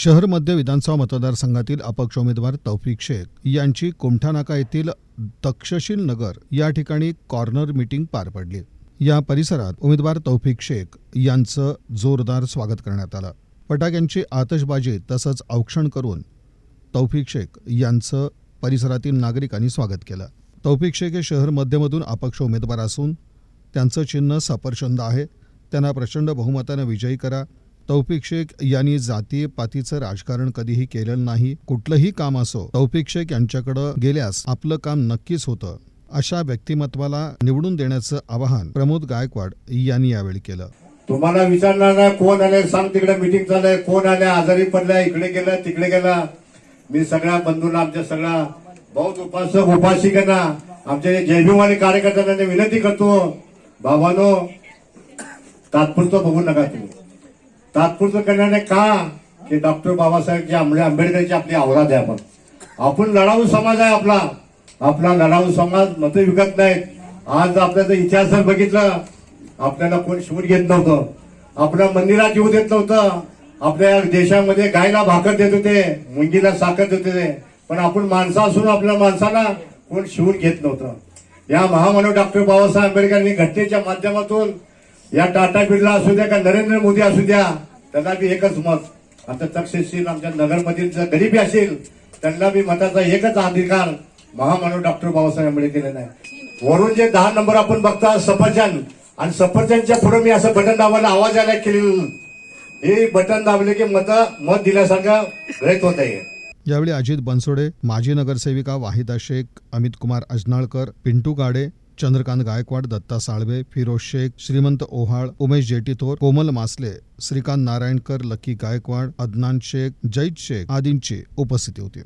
शहर मध्य विधानसभा मतदारसंघातील अपक्ष उमेदवार तौफिक शेख यांची कोमठानाका येथील तक्षशील नगर या ठिकाणी कॉर्नर मीटिंग पार पडली. या परिसरात उमेदवार तौफिक शेख यांचं जोरदार स्वागत करण्यात आलं. फटाक्यांची आतषबाजी तसंच औक्षण करून तौफिक शेख यांचं परिसरातील नागरिकांनी स्वागत केलं. तौफिक शेख हे शहर मध्यमधून अपक्ष उमेदवार असून त्यांचं चिन्ह सफरचंद आहे. त्यांना प्रचंड बहुमतानं विजयी करा. तौफिक शेख यांनी जातीय पातीचं राजकारण कधीही केलेलं नाही कुठलंही काम असो तौफिक शेख यांच्याकडं गेल्यास आपलं काम नक्कीच होतं अशा व्यक्तिमत्वाला निवडून देण्याचं आवाहन प्रमोद गायकवाड यांनी यावेळी केलं. तुम्हाला विचारणार नाही कोण आले सांग तिकडे मिटिंग चाललंय कोण आले आजारी पडलाय इकडे गेला तिकडे गेला. मी सगळ्या बंधूंना आमच्या सगळ्या बहुत उपासक उपासिकांना आमच्या जयभीमानी कार्यकर्त्यांना विनंती करतो. बाबानो तात्पुरतं बघू नका तुम्ही. तात्पुरतं करण्याने का? की डॉक्टर बाबासाहेब आंबे आंबेडकरची आपली आवराद आहे आपण आपण लढाऊ समाज आहे आपला. आपला लढाऊ समाज मतं विकत नाहीत आज आपल्याचा इतिहास जर बघितलं. आपल्याला कोण शिवून घेत नव्हतं. आपल्या मंदिरात येऊ देत नव्हतं. आपल्या देशामध्ये गायला भाकर देत होते. मुंगीला साखर देत होते. पण आपण माणसं असून आपल्या माणसाला कोण शिवून घेत नव्हतं. या महामानव डॉक्टर बाबासाहेब आंबेडकरांनी घटनेच्या माध्यमातून या टाटा बिर्ला असू द्या का नरेंद्र मोदी असू द्या त्यांना बी एकच मत. आता तक्षशील आमच्या नगरमधील जर गरीबी असेल त्यांना बी मताचा एकच अधिकार महामानव डॉक्टर बाबासाहेब आंबेडकर आहे. वरून जे दहा नंबर आपण बघता सफरचंद. आणि सफरचंदच्या पुढे मी असं बटन दाबायला आवाज आला केलेलं हे बटन दाबले की मत मत दिल्यासारखं रहित होत आहे. यावेळी अजित बनसोडे माजी नगरसेविका वाहिदा शेख अमित कुमार अजनाळकर पिंटू गाडे चंद्रकांत गायकवाड दत्ता साळवे फिरोज शेख श्रीमंत ओहाळ उमेश जेटीथोर कोमल मासले श्रीकांत नारायणकर लकी गायकवाड अदनान शेख जैद शेख आदींची उपस्थिती होती.